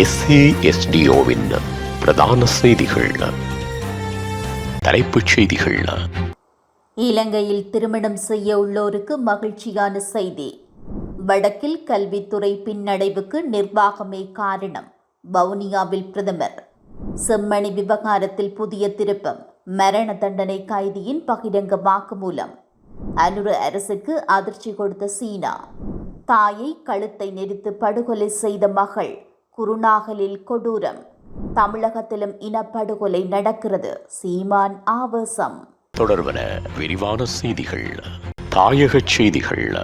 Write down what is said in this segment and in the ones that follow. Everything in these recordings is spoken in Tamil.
எஸ்ஏஎஸ்டிஓவின் பிரதான செய்திகள். தலைப்புச் செய்திகள். இலங்கையில் திருமணம் செய்ய உள்ளோருக்கு மகிழ்ச்சியான செய்தி. வடக்கில் கல்வித்துறை பின்னடைவுக்கு நிர்வாகமே காரணம். வவுனியாவில் பிரதமர். செம்மணி விவகாரத்தில் புதிய திருப்பம். மரண தண்டனை கைதியின் பகிரங்க வாக்குமூலம். அனுர அரசுக்கு அதிர்ச்சி கொடுத்த சீனா. தாயை கழுத்தை நெரித்து படுகொலை செய்த மகள். குருநாகலில் கொடூரம். தமிழகத்திலும் இனப்படுகொலை நடக்கிறது. சீமான் ஆவேசம். தொடர்வன விரிவான செய்திகள் தாயகச் செய்திகள்.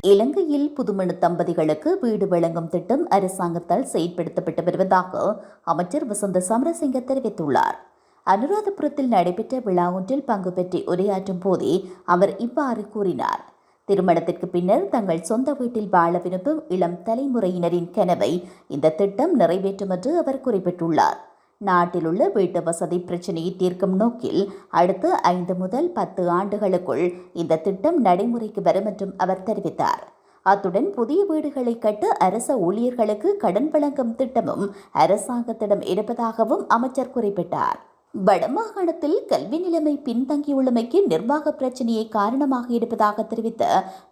இலங்கையில் புதுமண தம்பதிகளுக்கு வீடு வழங்கும் திட்டம் அரசாங்கத்தால் செயல்படுத்தப்பட்டு வருவதாக அமைச்சர் வசந்த சமரசிங்க தெரிவித்துள்ளார். அனுராதபுரத்தில் நடைபெற்ற விழா ஒன்றில் பங்கு பெற்று உரையாற்றும் போதே அவர் இவ்வாறு கூறினார். திருமணத்திற்கு பின்னர் தங்கள் சொந்த வீட்டில் வாழ விரும்பும் இளம் தலைமுறையினரின் கனவை இந்த திட்டம் நிறைவேற்றும் என்று அவர் குறிப்பிட்டுள்ளார். நாட்டிலுள்ள வீட்டு வசதி பிரச்சினையை தீர்க்கும் நோக்கில் அடுத்த ஐந்து முதல் பத்து ஆண்டுகளுக்குள் இந்த திட்டம் நடைமுறைக்கு வரும் என்றும் அவர் தெரிவித்தார். அத்துடன் புதிய வீடுகளை கட்ட அரச ஊழியர்களுக்கு கடன் வழங்கும் திட்டமும் அரசாங்கத்திடம் இருப்பதாகவும் அமைச்சர் குறிப்பிட்டார். வடமாகாணத்தில் கல்வி நிலைமை பின்தங்கியுள்ளமைக்கு நிர்வாக பிரச்சினையை காரணமாக இருப்பதாக தெரிவித்த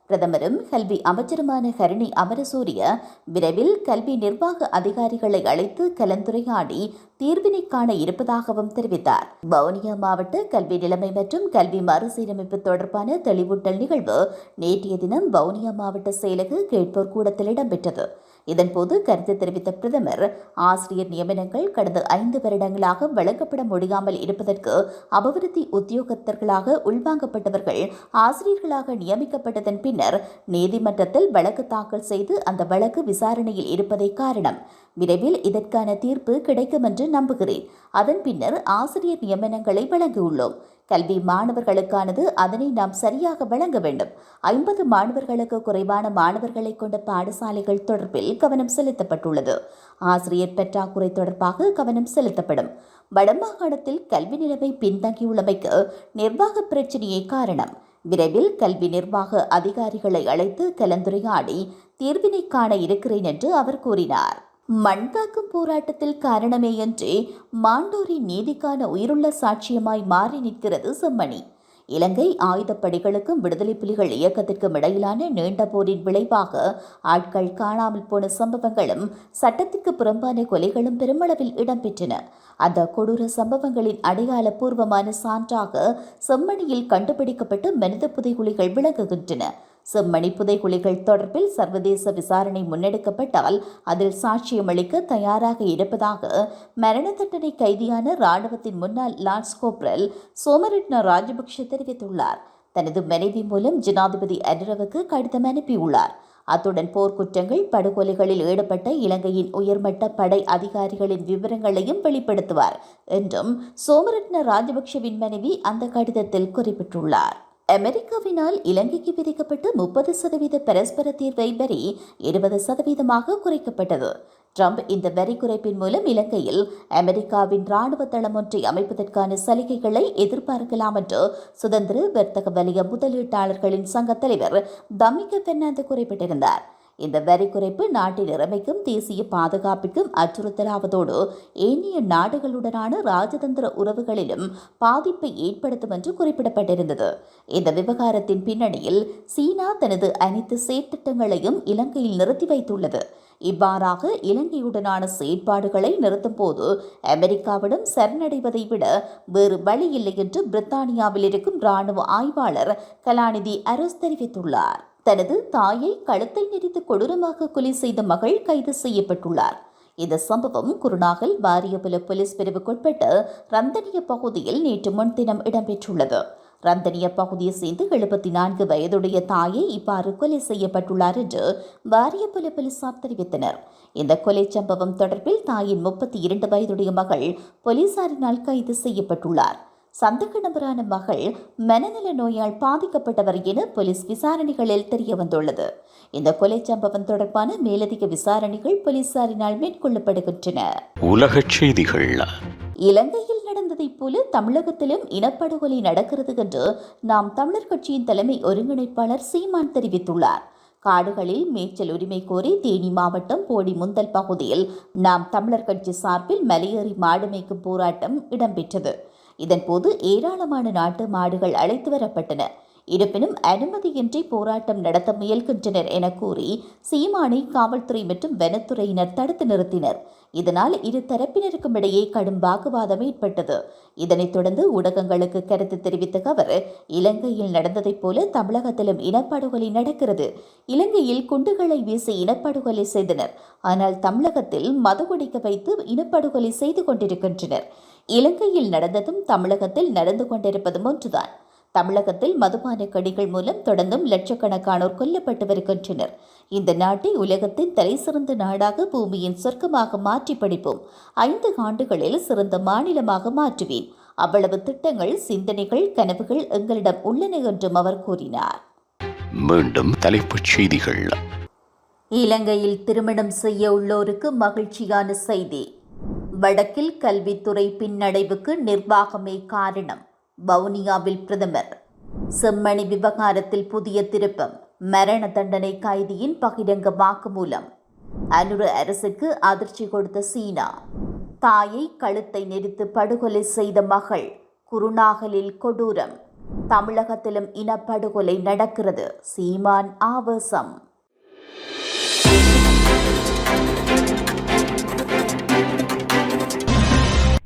பிரதமரும் கல்வி அமைச்சருமான ஹரிணி அமரசூரிய விரைவில் கல்வி நிர்வாக அதிகாரிகளை அழைத்து கலந்துரையாடி தீர்வினை காண இருப்பதாகவும் தெரிவித்தார். வவுனியா மாவட்ட கல்வி நிலைமை மற்றும் கல்வி மறுசீரமைப்பு தொடர்பான தெளிவூட்டல் நிகழ்வு நேற்றைய தினம் வவுனியா மாவட்ட செயலக கேட்போர் கூடத்தில் இடம்பெற்றது. இதன்போது கருத்து தெரிவித்த பிரதமர் ஆசிரியர் நியமனங்கள் கடந்த ஐந்து வருடங்களாக வழங்கப்பட முடியாமல் இருப்பதற்கு அபிவிருத்தி உத்தியோகத்தர்களாக உள்வாங்கப்பட்டவர்கள் ஆசிரியர்களாக நியமிக்கப்பட்டதன் பின்னர் நீதிமன்றத்தில் வழக்கு தாக்கல் செய்து அந்த வழக்கு விசாரணையில் இருப்பதே காரணம். விரைவில் இதற்கான தீர்ப்பு கிடைக்கும் என்று நம்புகிறேன். அதன் பின்னர் ஆசிரியர் நியமனங்களை வழங்கியுள்ளோம். கல்வி மாணவர்களுக்கானது அதனை நாம் சரியாக வழங்க வேண்டும். ஐம்பது மாணவர்களுக்கு குறைவான மாணவர்களை கொண்ட பாடசாலைகள் தொடர்பில் கவனம் செலுத்தப்பட்டுள்ளது. ஆசிரியர் பற்றாக்குறை தொடர்பாக கவனம் செலுத்தப்படும். வடமாகாணத்தில் கல்வி நிலைமை பின்தங்கியுள்ளமைக்கு நிர்வாக பிரச்சினையே காரணம். விரைவில் கல்வி நிர்வாக அதிகாரிகளை அழைத்து கலந்துரையாடி தீர்வினை காண இருக்கிறேன் என்று அவர் கூறினார். மண்காக்கும் போராட்டத்தில் காரணமேயன்றி மாண்டோரின் நீதிக்கான உயிருள்ள சாட்சியமாய் மாறி நிற்கிறது செம்மணி. இலங்கை ஆயுதப்படைகளுக்கும் விடுதலை புலிகள் இயக்கத்திற்கும் இடையிலான நீண்ட போரின் விளைவாக ஆட்கள் காணாமல் போன சம்பவங்களும் சட்டத்திற்கு புறம்பான கொலைகளும் பெருமளவில் இடம்பெற்றன. அந்த கொடூர சம்பவங்களின் அடையாள பூர்வமான சான்றாக செம்மணியில் கண்டுபிடிக்கப்பட்ட மனித புதைகுலிகள் விளங்குகின்றன. செம்மணி புதைகுழிகள் தொடர்பில் சர்வதேச விசாரணை முன்னெடுக்கப்பட்டால் அதில் சாட்சியம் அளிக்க தயாராக இருப்பதாக மரண தண்டனை கைதியான ராணுவத்தின் முன்னாள் லான்ஸ் கோப்ரல் சோமரட்ன ராஜபக்ஷ தெரிவித்துள்ளார். தனது மனைவி மூலம் ஜனாதிபதி அனிரவுக்கு கடிதம் அனுப்பியுள்ளார். அத்துடன் போர்க்குற்றங்கள் படுகொலைகளில் ஈடுபட்ட இலங்கையின் உயர்மட்ட படை அதிகாரிகளின் விவரங்களையும் வெளிப்படுத்துவார் என்றும் சோமரட்ன ராஜபக்ஷவின் மனைவி அந்த கடிதத்தில் குறிப்பிட்டுள்ளார். அமெரிக்காவினால் இலங்கைக்கு விதிக்கப்பட்ட முப்பது சதவீத பரஸ்பர தீர்வை வரி இருபது சதவீதமாக குறைக்கப்பட்டது. ட்ரம்ப் இந்த வரி குறைப்பின் மூலம் இலங்கையில் அமெரிக்காவின் ராணுவ தளம் ஒன்றை அமைப்பதற்கான சலுகைகளை எதிர்பார்க்கலாம் என்று சுதந்திர வர்த்தக வலிய முதலீட்டாளர்களின் சங்க தலைவர் தமிக்க பெர்னாந்து குறிப்பிட்டிருந்தார். இந்த வரி குறைப்பு நாட்டின் இறமைக்கும் தேசிய பாதுகாப்பிற்கும் அச்சுறுத்தலாவதோடு ஏனைய நாடுகளுடனான ராஜதந்திர உறவுகளிலும் பாதிப்பை ஏற்படுத்தும் என்று குறிப்பிடப்பட்டிருந்தது. இந்த விவகாரத்தின் பின்னணியில் சீனா தனது அனைத்து செயற்திட்டங்களையும் இலங்கையில் நிறுத்தி வைத்துள்ளது. இவ்வாறாக இலங்கையுடனான செயற்பாடுகளை நிறுத்தும் போது அமெரிக்காவிடம் சரணடைவதை விட வேறு வழி இல்லை என்று பிரித்தானியாவில் இருக்கும் ராணுவ ஆய்வாளர் கலாநிதி அரஸ் தெரிவித்துள்ளார். தனது தாயை கழுத்தை நெறித்து கொடூரமாக கொலை செய்த மகள் கைது செய்யப்பட்டுள்ளார். இந்த சம்பவம் குருநாகல் வாரியபுல போலீஸ் பிரிவுக்குட்பட்ட ரந்தனிய பகுதியில் நேற்று முன்தினம் இடம்பெற்றுள்ளது. ரந்தனிய பகுதியை சேர்ந்து எழுபத்தி நான்கு வயதுடைய தாயை இவ்வாறு கொலை செய்யப்பட்டுள்ளார் என்று வாரியபுல போலீசார் தெரிவித்தனர். இந்த கொலை சம்பவம் தொடர்பில் தாயின் முப்பத்தி இரண்டு வயதுடைய மகள் போலீசாரினால் கைது செய்யப்பட்டுள்ளார். சந்தக நபரான மகள் மனநல நோயால் பாதிக்கப்பட்டவர் என போலீஸ் விசாரணைகளில் தெரிய வந்துள்ளது இந்த கொலை சம்பவம் தொடர்பான மேலதிக விசாரணைகள் போலீசாரினால் மேற்கொள்ளப்படுகின்றன. உலகச் செய்திகள். இலங்கையில் நடந்ததைப் போல தமிழகத்திலும் இனப்படுகொலை நடக்கிறது என்று நாம் தமிழர் கட்சியின் தலைமை ஒருங்கிணைப்பாளர் சீமான் தெரிவித்துள்ளார். காடுகளில் மேய்ச்சல் உரிமை கோரி தேனி மாவட்டம் போடி முந்தல் பகுதியில் நாம் தமிழர் கட்சி சார்பில் மலையேறி மாடு மேய்க்கும் போராட்டம் இடம்பெற்றது. இதன்போது ஏராளமான நாட்டு மாடுகள் அழைத்து வரப்பட்டன. இருப்பினும் அனுமதியின்றி போராட்டம் நடத்த முயல்கின்றனர் என கூறி சீமானை காவல்துறை மற்றும் வனத்துறையினர் தடுத்து நிறுத்தினர். இதனால் இரு தரப்பினருக்கும் இடையே கடும் வாக்குவாதம் ஏற்பட்டது. இதனைத் தொடர்ந்து ஊடகங்களுக்கு கருத்து தெரிவித்த அவர் இலங்கையில் நடந்ததைப் போல தமிழகத்திலும் இனப்படுகொலை நடக்கிறது. இலங்கையில் குண்டுகளை வீசி இனப்படுகொலை செய்தனர். ஆனால் தமிழகத்தில் மதுகுடிக்க வைத்து இனப்படுகொலை செய்து கொண்டிருக்கின்றனர். இலங்கையில் நடந்ததும் தமிழகத்தில் நடந்து கொண்டிருப்பதும் ஒன்றுதான். தமிழகத்தில் மதுபான கடிகள் மூலம் தொடர்ந்தும் லட்சக்கணக்கானோர் கொல்லப்பட்டு வருகின்றனர். இந்த நாட்டை உலகத்தின் தலைசிறந்த நாடாக பூமியின் சொர்க்கமாக மாற்றி படிப்போம். ஐந்து ஆண்டுகளில் சிறந்த மாநிலமாக மாற்றுவேன். அவ்வளவு திட்டங்கள் சிந்தனைகள் கனவுகள் எங்களிடம் உள்ளன என்றும் அவர் கூறினார். மீண்டும் தலைப்புச் செய்திகள். இலங்கையில் திருமணம் செய்ய உள்ளோருக்கு மகிழ்ச்சியான செய்தி. வடக்கில் கல்வித்துறை பின்னடைவுக்கு நிர்வாகமே காரணம். வவுனியாவில் பிரதமர் செம்மணி விவகாரத்தில் புதிய திருப்பம். மரண தண்டனை கைதியின் பகிரங்க வாக்குமூலம். அனுர அரசுக்கு அதிர்ச்சி கொடுத்த சீனா. தாயை கழுத்தை நெரித்து படுகொலை செய்த மகள் குருநாகலில் கொடூரம். தமிழகத்திலும் இனப்படுகொலை நடக்கிறது. சீமான் ஆவேசம்.